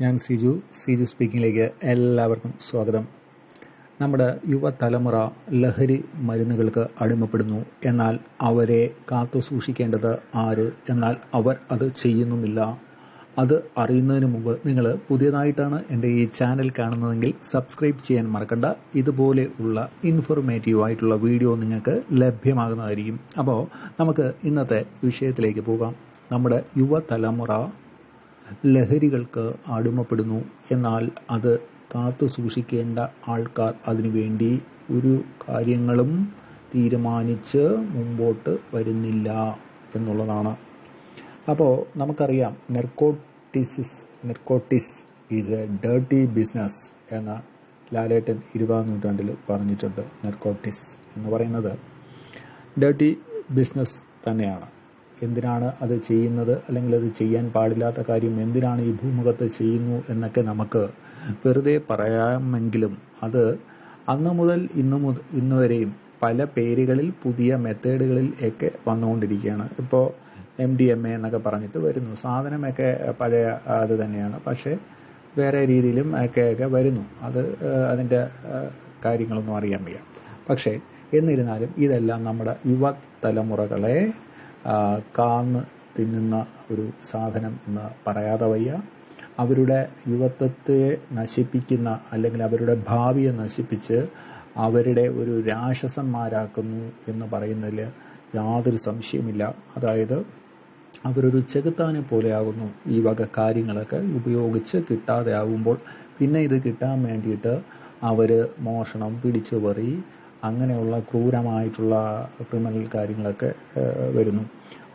ഞാൻ സിജു സിജു സ്പീക്കിങ്ങിലേക്ക് എല്ലാവർക്കും സ്വാഗതം. നമ്മുടെ യുവതലമുറ ലഹരി മരുന്നുകൾക്ക് അടിമപ്പെടുന്നു. എന്നാൽ അവരെ കാത്തു സൂക്ഷിക്കേണ്ടത് ആര്? എന്നാൽ അവർ അത് ചെയ്യുന്നുമില്ല. അത് അറിയുന്നതിന് മുമ്പ് നിങ്ങൾ പുതിയതായിട്ടാണ് എന്റെ ഈ ചാനൽ കാണുന്നതെങ്കിൽ സബ്സ്ക്രൈബ് ചെയ്യാൻ മറക്കണ്ട. ഇതുപോലെ ഉള്ള ഇൻഫോർമേറ്റീവ് ആയിട്ടുള്ള വീഡിയോ നിങ്ങൾക്ക് ലഭ്യമാകുന്നതായിരിക്കും. അപ്പോൾ നമുക്ക് ഇന്നത്തെ വിഷയത്തിലേക്ക് പോകാം. നമ്മുടെ യുവതലമുറ ലഹരികൾക്ക് അടിമപ്പെടുന്നു എന്നാൽ അത് കാത്തു സൂക്ഷിക്കേണ്ട ആൾക്കാർ അതിനുവേണ്ടി ഒരു കാര്യങ്ങളും തീരുമാനിച്ച് മുമ്പോട്ട് വരുന്നില്ല എന്നുള്ളതാണ്. അപ്പോൾ നമുക്കറിയാം narcotics narcotics is a dirty business എന്ന ലാലേട്ടൻ ഇരുപതാം നൂറ്റാണ്ടിൽ പറഞ്ഞിട്ടുണ്ട് നെർക്കോട്ടിസ് എന്ന് പറയുന്നത്. ഡേർട്ടി ബിസിനസ് തന്നെയാണ്. എന്തിനാണ് അത് ചെയ്യുന്നത്? അല്ലെങ്കിൽ അത് ചെയ്യാൻ പാടില്ലാത്ത കാര്യം എന്തിനാണ് ഈ ഭൂമുഖത്ത് ചെയ്യുന്നു എന്നൊക്കെ നമുക്ക് വെറുതെ പറയാമെങ്കിലും അത് അന്ന് മുതൽ ഇന്ന് മുതൽ ഇന്ന് വരെയും പല പേരുകളിൽ പുതിയ മെത്തേഡുകളിൽ ഒക്കെ വന്നുകൊണ്ടിരിക്കുകയാണ്. ഇപ്പോൾ എം ഡി എം എ എന്നൊക്കെ പറഞ്ഞിട്ട് വരുന്നു. സാധനമൊക്കെ പഴയ അത് തന്നെയാണ്. പക്ഷേ വേറെ രീതിയിലും ഒക്കെ ഒക്കെ വരുന്നു. അത് അതിന്റെ കാര്യങ്ങളൊന്നും അറിയാൻ വയ്യ. പക്ഷേ എന്നിരുന്നാലും ഇതെല്ലാം നമ്മുടെ യുവ തലമുറകളെ കാന്ന് തിന്നുന്ന ഒരു സാധനം എന്ന് പറയാതെ വയ്യ. അവരുടെ യുവത്വത്തെ നശിപ്പിക്കുന്ന അല്ലെങ്കിൽ അവരുടെ ഭാവിയെ നശിപ്പിച്ച് അവരുടെ ഒരു രാക്ഷസന്മാരാക്കുന്നു എന്ന് പറയുന്നതിൽ യാതൊരു സംശയമില്ല അതായത് അവരൊരു ചെകുത്താനെ പോലെയാകുന്നു ഈ വക കാര്യങ്ങളൊക്കെ ഉപയോഗിച്ച് കിട്ടാതെ ആകുമ്പോൾ പിന്നെ ഇത് കിട്ടാൻ വേണ്ടിയിട്ട് അവർ മോഷണം പിടിച്ചുപറി അങ്ങനെയുള്ള ക്രൂരമായിട്ടുള്ള ക്രിമിനൽ കാര്യങ്ങളൊക്കെ വരുന്നു.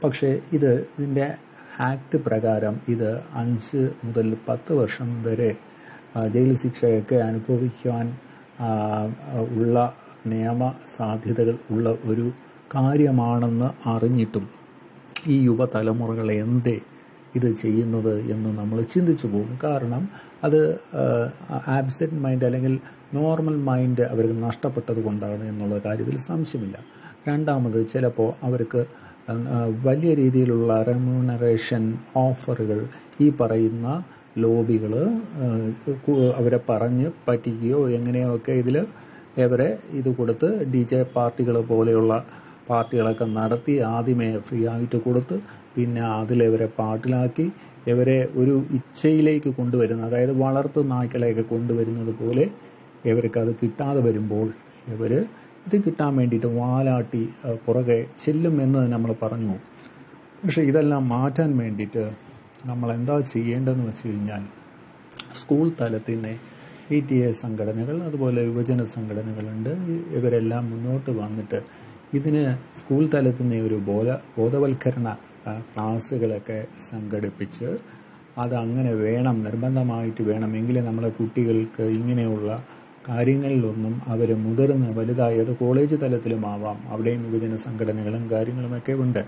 പക്ഷേ ഇത് ഇതിന്റെ ആക്ട് പ്രകാരം ഇത് അഞ്ച് മുതൽ പത്ത് വർഷം വരെ ജയിൽ ശിക്ഷയൊക്കെ അനുഭവിക്കുവാൻ ഉള്ള നിയമ സാധ്യതകൾ ഉള്ള ഒരു കാര്യമാണെന്ന് അറിഞ്ഞിട്ടും ഈ യുവതലമുറകൾ എന്തേ ഇത് ചെയ്യുന്നത് എന്ന് നമ്മൾ ചിന്തിച്ചു പോകും. കാരണം അത് ആബ്സെന്റ് മൈൻഡ് അല്ലെങ്കിൽ നോർമൽ മൈൻഡ് അവർക്ക് നഷ്ടപ്പെട്ടത് കൊണ്ടാണ് എന്നുള്ള കാര്യത്തിൽ സംശയമില്ല. രണ്ടാമത് ചിലപ്പോൾ അവർക്ക് വലിയ രീതിയിലുള്ള റെമ്യൂണറേഷൻ ഓഫറുകൾ ഈ പറയുന്ന ലോബികൾ അവരെ പറഞ്ഞ് പറ്റിക്കുകയോ എങ്ങനെയോ ഒക്കെ ഇതിൽ ഇവരെ ഇത് കൊടുത്ത് ഡി ജെ പാർട്ടികൾ പോലെയുള്ള പാർട്ടികളൊക്കെ നടത്തി ആദ്യമേ ഫ്രീ ആയിട്ട് കൊടുത്ത് പിന്നെ അതിലിവരെ പാട്ടിലാക്കി ഇവരെ ഒരു ഇച്ഛയിലേക്ക് കൊണ്ടുവരുന്ന അതായത് വളർത്തു നായ്ക്കളെയൊക്കെ കൊണ്ടുവരുന്നത് പോലെ ഇവർക്ക് അത് കിട്ടാതെ വരുമ്പോൾ ഇവർ ഇത് കിട്ടാൻ വേണ്ടിയിട്ട് വാലാട്ടി പുറകെ ചെല്ലും എന്ന് നമ്മൾ പറഞ്ഞു. പക്ഷേ ഇതെല്ലാം മാറ്റാൻ വേണ്ടിയിട്ട് നമ്മൾ എന്താ ചെയ്യേണ്ടതെന്ന് വെച്ച് കഴിഞ്ഞാൽ സ്കൂൾ തലത്തിൽ നിന്ന് പി ടി എ സംഘടനകൾ അതുപോലെ യുവജന സംഘടനകളുണ്ട്. ഇവരെല്ലാം മുന്നോട്ട് വന്നിട്ട് ഇതിന് സ്കൂൾ തലത്തിൽ നിന്ന് ഒരു ബോധ ബോധവൽക്കരണ ക്ലാസ്സുകളൊക്കെ സംഘടിപ്പിച്ച് അത് അങ്ങനെ വേണം നിർബന്ധമായിട്ട് വേണമെങ്കിൽ നമ്മുടെ കുട്ടികൾക്ക് ഇങ്ങനെയുള്ള കാര്യങ്ങളിലൊന്നും അവർ മുതിർന്ന് വലുതായി അത് കോളേജ് തലത്തിലും ആവാം. അവിടെയും യുവജന സംഘടനകളും കാര്യങ്ങളുമൊക്കെ ഉണ്ട്.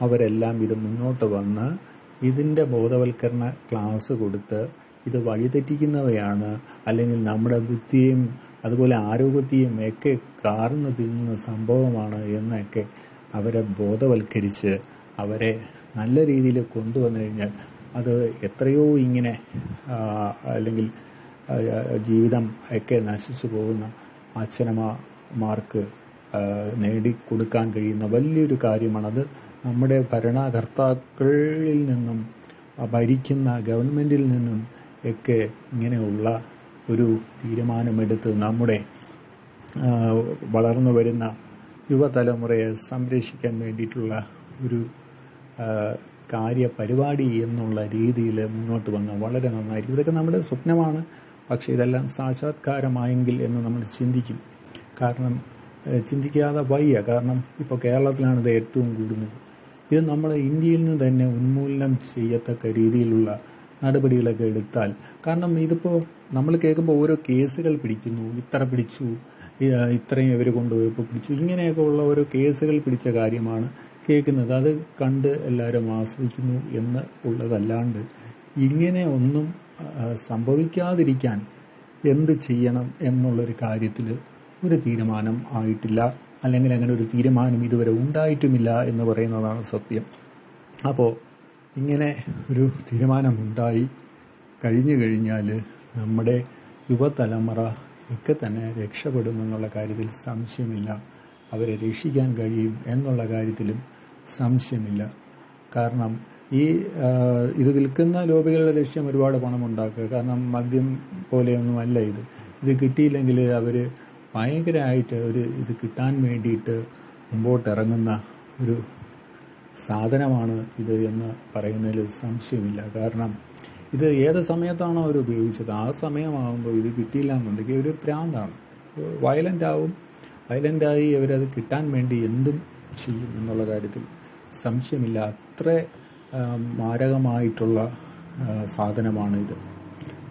അവരെല്ലാം ഇത് മുന്നോട്ട് വന്ന് ഇതിന്റെ ബോധവൽക്കരണ ക്ലാസ് കൊടുത്ത് ഇത് വഴിതെറ്റിക്കുന്നവയാണ് അല്ലെങ്കിൽ നമ്മുടെ ബുദ്ധിയും അതുപോലെ ആരോഗ്യത്തെയും ഒക്കെ കാർന്നു തിന്നുന്ന സംഭവമാണ് എന്നൊക്കെ അവരെ ബോധവൽക്കരിച്ച് അവരെ നല്ല രീതിയിൽ കൊണ്ടുവന്നു കഴിഞ്ഞാൽ അത് എത്രയോ ഇങ്ങനെ അല്ലെങ്കിൽ ജീവിതം ഒക്കെ നശിച്ചു പോകുന്ന അച്ഛനമ്മമാർക്ക് നേടിക്കൊടുക്കാൻ കഴിയുന്ന വലിയൊരു കാര്യമാണ് അത് നമ്മുടെ ഭരണകർത്താക്കളിൽ നിന്നും ഭരിക്കുന്ന ഗവൺമെന്റിൽ നിന്നും ഒക്കെ ഇങ്ങനെയുള്ള ഒരു തീരുമാനമെടുത്ത് നമ്മുടെ വളർന്നു വരുന്ന യുവതലമുറയെ സംരക്ഷിക്കാൻ വേണ്ടിയിട്ടുള്ള ഒരു കാര്യപരിപാടി എന്നുള്ള രീതിയിൽ മുന്നോട്ട് വന്ന വളരെ നന്നായിരിക്കും. ഇതൊക്കെ നമ്മുടെ സ്വപ്നമാണ്. പക്ഷേ ഇതെല്ലാം സാക്ഷാത്കാരമായെങ്കിൽ എന്ന് നമ്മൾ ചിന്തിക്കും. കാരണം ചിന്തിക്കാതെ വയ്യ. കാരണം ഇപ്പോൾ കേരളത്തിലാണ് ഇത് ഏറ്റവും കൂടുന്നത് ഇത് നമ്മൾ ഇന്ത്യയിൽ നിന്ന് തന്നെ ഉന്മൂലനം ചെയ്യത്തക്ക രീതിയിലുള്ള നടപടികളൊക്കെ എടുത്താൽ. കാരണം ഇതിപ്പോൾ നമ്മൾ കേൾക്കുമ്പോൾ ഓരോ കേസുകൾ പിടിക്കുന്നു. ഇത്ര പിടിച്ചു ഇത്രയും ഇവർ കൊണ്ടുപോയപ്പോൾ പിടിച്ചു. ഇങ്ങനെയൊക്കെ ഉള്ള ഓരോ കേസുകൾ പിടിച്ച കാര്യമാണ് കേൾക്കുന്നത്. അത് കണ്ട് എല്ലാവരും ആസ്വദിക്കുന്നു എന്ന് ഉള്ളതല്ലാണ്ട് ഇങ്ങനെ ഒന്നും സംഭവിക്കാതിരിക്കാൻ എന്ത് ചെയ്യണം എന്നുള്ളൊരു കാര്യത്തിൽ ഒരു തീരുമാനം ആയിട്ടില്ല. അല്ലെങ്കിൽ അങ്ങനെ ഒരു തീരുമാനം ഇതുവരെ ഉണ്ടായിട്ടുമില്ല എന്ന് പറയുന്നതാണ് സത്യം. അപ്പോൾ ഇങ്ങനെ ഒരു തീരുമാനമുണ്ടായി. കഴിഞ്ഞു കഴിഞ്ഞാൽ നമ്മുടെ യുവതലമുറ ഒക്കെ തന്നെ രക്ഷപ്പെടുമെന്നുള്ള കാര്യത്തിൽ സംശയമില്ല. അവരെ രക്ഷിക്കാൻ കഴിയും എന്നുള്ള കാര്യത്തിലും സംശയമില്ല. കാരണം ഈ ഇത് വിൽക്കുന്ന ലോബികളുടെ ലക്ഷ്യം ഒരുപാട് പണം ഉണ്ടാക്കുക. കാരണം മദ്യം പോലെയൊന്നുമല്ല ഇത്. ഇത് കിട്ടിയില്ലെങ്കിൽ അവർ ഭയങ്കരമായിട്ട് ഒരു ഇത് കിട്ടാൻ വേണ്ടിയിട്ട് മുമ്പോട്ടിറങ്ങുന്ന ഒരു സാധനമാണ് ഇത് എന്ന് പറയുന്നതിൽ സംശയമില്ല. കാരണം ഇത് ഏത് സമയത്താണോ അവർ ഉപയോഗിച്ചത്? ആ സമയമാകുമ്പോൾ ഇത് കിട്ടിയില്ല എന്നുണ്ടെങ്കിൽ ഒരു പ്രാന്താണ് വയലന്റ് ആവും. വയലന്റായി അവരത് കിട്ടാൻ വേണ്ടി എന്തും ചെയ്യും എന്നുള്ള കാര്യത്തിൽ സംശയമില്ല. അത്ര മാരകമായിട്ടുള്ള സാധനമാണ് ഇത്.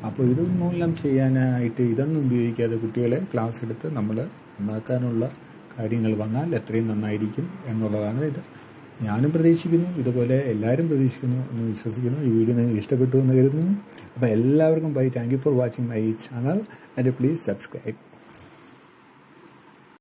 അപ്പോൾ ഇതൊന്നും ചെയ്യാനായിട്ട് ഇതൊന്നും ഉപയോഗിക്കാതെ കുട്ടികളെ ക്ലാസ് എടുത്ത് നമ്മൾ നന്നാക്കാനുള്ള കാര്യങ്ങൾ വന്നാൽ എത്രയും നന്നായിരിക്കും എന്നുള്ളതാണ് ഇത്. ഞാനും പ്രതീക്ഷിക്കുന്നു ഇതുപോലെ എല്ലാവരും പ്രതീക്ഷിക്കുന്നു എന്ന് വിശ്വസിക്കുന്നു. ഈ വീഡിയോ നിങ്ങൾക്ക് ഇഷ്ടപ്പെട്ടു എന്ന് കരുതുന്നു. അപ്പോൾ എല്ലാവർക്കും bye thank you for watching my channel and please subscribe